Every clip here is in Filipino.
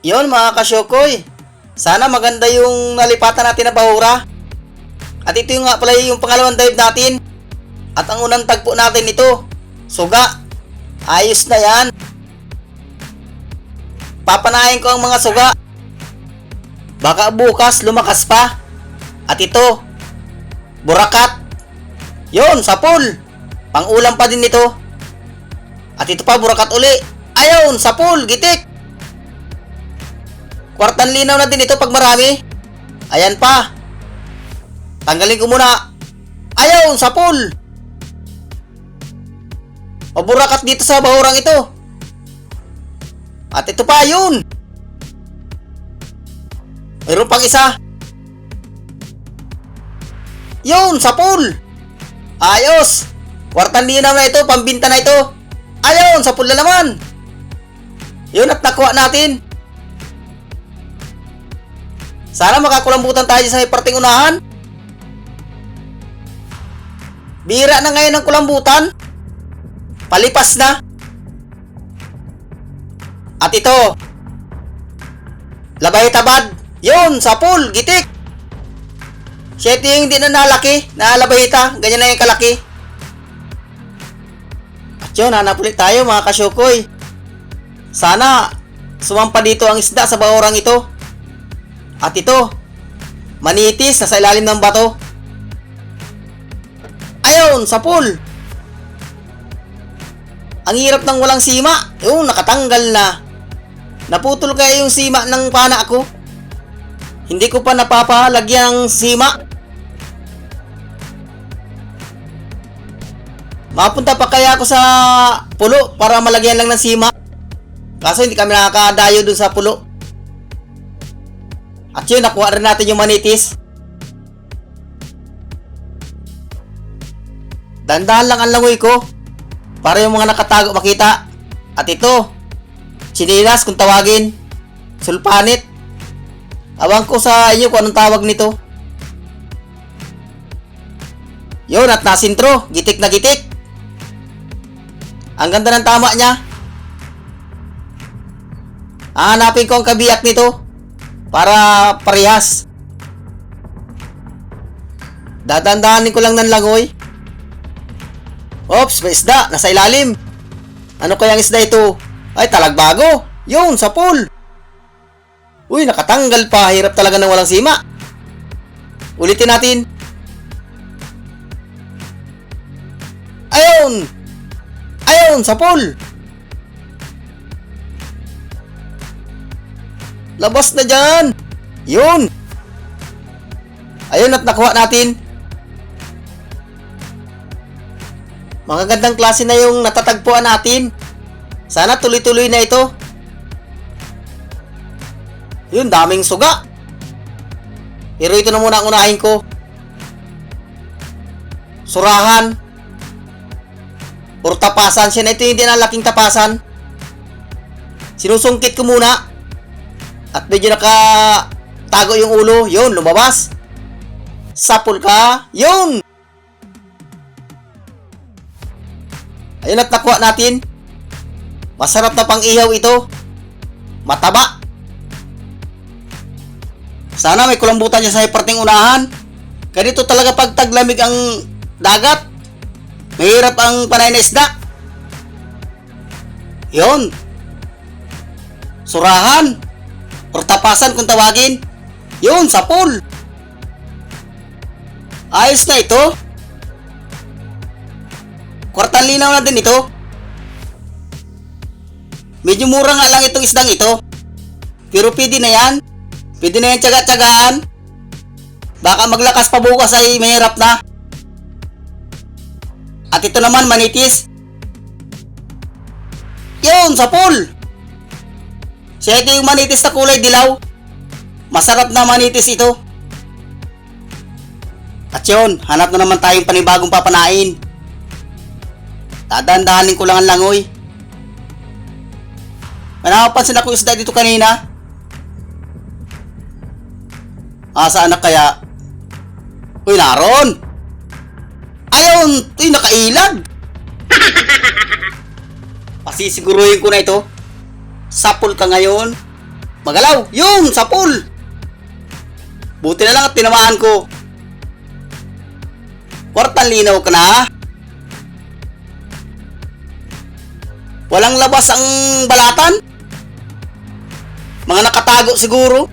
Yun mga kasyokoy. Sana maganda yung nalipatan natin na bahura. At ito yung nga pala yung pangalawang dive natin. At ang unang tagpo natin ito, suga. Ayos na yan. Papanahin ko ang mga suga. Baka bukas lumakas pa. At ito, burakat. Yon, sapul. Pangulam pa din ito. At ito pa, burakat uli. Ayun, sapul, gitik. Kwartan linaw na din ito pag marami. Ayan pa. Tanggalin ko muna. Ayaw, sapul. Paburakat dito sa bahurang ito. At ito pa, yun. Mayroon pang isa. Yun, sapul. Ayos. Kwartan linaw na ito, pambinta na ito. Ayun, sapul na naman. Yun at nakuha natin. Sana makakulambutan tayo sa parting unahan. Bira na ngayon ang kulambutan. Palipas na. At ito. Labay tabad. Yun, sapul, gitik. Siya yung hindi na nalaki, nalabahita. Ganyan na yung kalaki. At yun, hanap ulit tayo mga kasyukoy. Sana, sumampa dito ang isda sa baorang ito. At ito, manitis na sa ilalim ng bato. Ayun, sa pool. Ang hirap ng walang sima. Yung nakatanggal na. Naputol kaya yung sima ng pana ko. Hindi ko pa napapalagyan ng sima. Mapunta pa kaya ako sa pulo para malagyan lang ng sima. Kaso hindi kami nakakadayo dun sa pulo. At yun, nakuha rin natin yung manitis. Dandahan lang ang langoy ko. Para yung mga nakatago makita. At ito, chinilas kung tawagin. Sulpanit. Awang ko sa inyo kung anong tawag nito. Yun, at nasintro. Gitik na gitik. Ang ganda ng tama niya. Hahanapin ko ang kabiyak nito para parehas. Dadandahanin ko lang ng langoy. Oops, may isda. Nasa ilalim. Ano kayang isda ito? Ay, talagbago. Yun, sa pool. Uy, nakatanggal pa. Hirap talaga ng walang sima. Ulitin natin. Ayun! Ayun, sa pool! Labas na dyan! Yun! Ayun at nakuha natin. Mga gandang klase na yung natatagpuan natin. Sana tuloy-tuloy na ito. Yun, daming suga. Pero ito na muna ang unahin ko. Surahan. Or tapasan. Siya na ito hindi na laking tapasan. Sinusungkit ko muna. At medyo naka tago yung ulo. Yun, lumabas. Sapul ka. Yun! Ayun at nakuha natin. Masarap na pang ihaw ito. Mataba. Sana may kulambutan niya sa parting unahan. Ganito talaga pag taglamig ang dagat. Mahirap ang panay na isda. Yun. Surahan. Or tapasan kung tawagin. Yun, sa pool. Ayos na ito. Kwartan linaw na din ito. Medyo mura nga lang itong isdang ito. Pero pwede na yan. Pwede na yan tsaga-tsagaan. Baka maglakas pa bukas ay mahirap na. At ito naman manitis. Yun, sa pool. Ito yung manitis na kulay dilaw. Masarap na manitis ito. At yun, hanap na naman tayong panibagong papanain. Dadandahanin ko lang ang langoy. May nakapansin ako isda dito kanina. Asa anak kaya? Uy, naron! Ayun! Uy, nakailag! Pasisiguruhin ko na ito. Sapul ka ngayon. Magalaw! Yun! Sa pool! Buti na lang at tinamaan ko. Kwartan linaw ka na. Walang labas ang balatan? Mga nakatago siguro?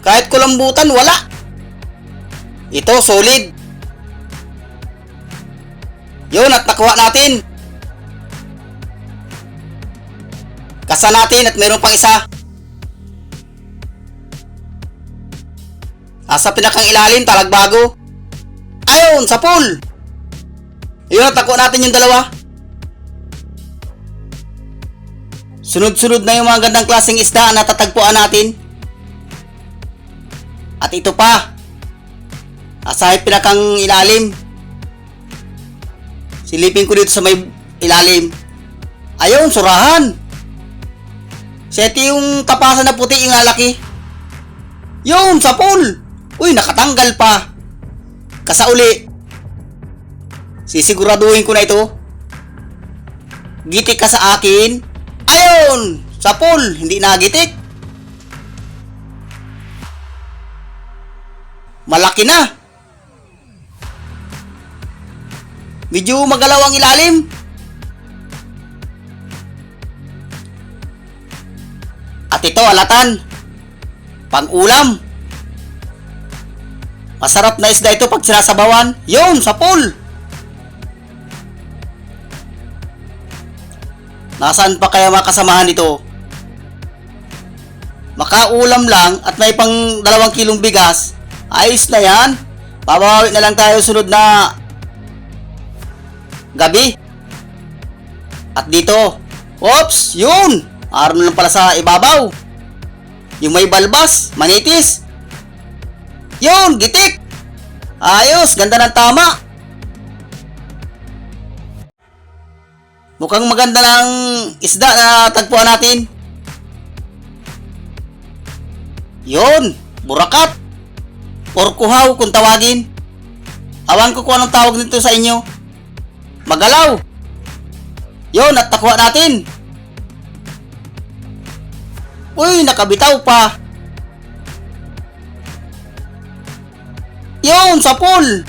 Kahit kulambutan, wala. Ito, solid. Yun, at nakuha natin. Kasa natin at meron pang isa. Asa pinakang ilalim, talagbago. Ayun, sa pool. Yun, at nakuha natin yung dalawa. Sunod-sunod na yung mga gandang klaseng isda na tatagpuan natin. At ito pa. Asa pinakang ilalim. Silipin ko dito sa may ilalim. Ayun, surahan. Seti yung tapasan na puti yung lalaki. Yun, sa pool. Uy, nakatanggal pa. Kasauli. Sisiguraduhin ko na ito. Gitik ka sa akin. Ayun, sa pool. Hindi nagitik. Malaki na. Medyo magalaw ang ilalim. At ito, alatan. Pang-ulam. Masarap na isda ito pag sinasabawan. Yun, sa pool. Nasaan pa kaya mga kasamahan nito? Makaulam lang at may pang dalawang kilong bigas. Ayos na yan. Babawi na lang tayo sunod na gabi. At dito, oops, yun! Na lang pala sa ibabaw. Yung may balbas, manitis. Yun, gitik! Ayos, ganda ng tama. Mukhang maganda ng isda na tagpuan natin. Yun, burakat. Or kuhaw kung tawagin. Awan ko kung anong tawag nito sa inyo. Magalaw. Yun, at nakuha natin. Uy, nakabitaw pa. Yun, sa pool.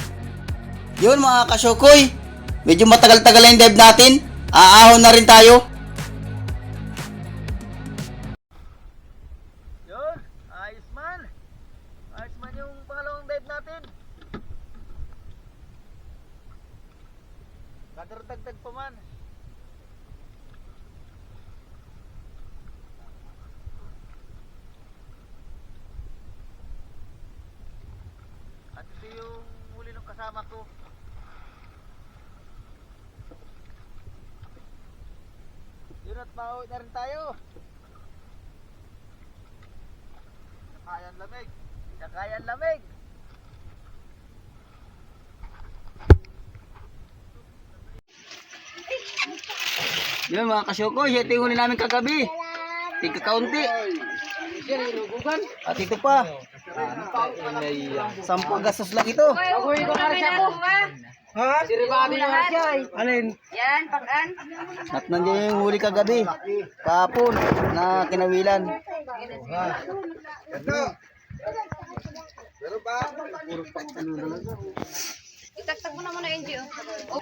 Yun mga kasyokoy. Medyo matagal-tagal na yung dive natin. Aahon na rin tayo. Kasama ko. Yun at mauwi na rin tayo. Kakayan lamig. Kakayan lamig. Yun mga kasyokoy, ito yung huli namin kagabi. Tingka kaunti. At ito pa. Sampung gastos lang ito. Uy, ko na siya po. Ha? Siribado yung siya Alin? Yan, pag-an. At nandiyan yung huli kagabi. Kapon na kinawilan. Itagtag mo naman na NGO. Oh.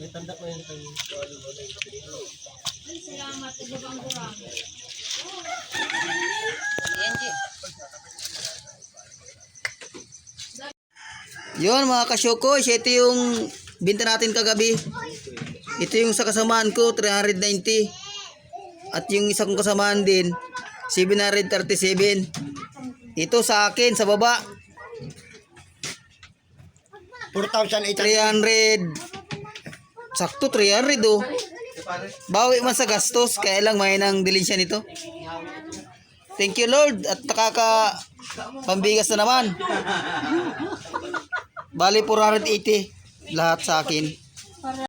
Yung pakaan. NGO. Yun mga kasyokoy, ito yung binta natin kagabi. Ito yung sa kasamaan ko, 390. At yung isa kong kasamaan din, 737. Ito sa akin, sa baba, 4,800. 300. sakto 300 oh. Bawi man sa gastos, kaya lang may nang bilhin siya nito. Thank you Lord at nakaka pambigas na naman. Bali 480 lahat sa akin.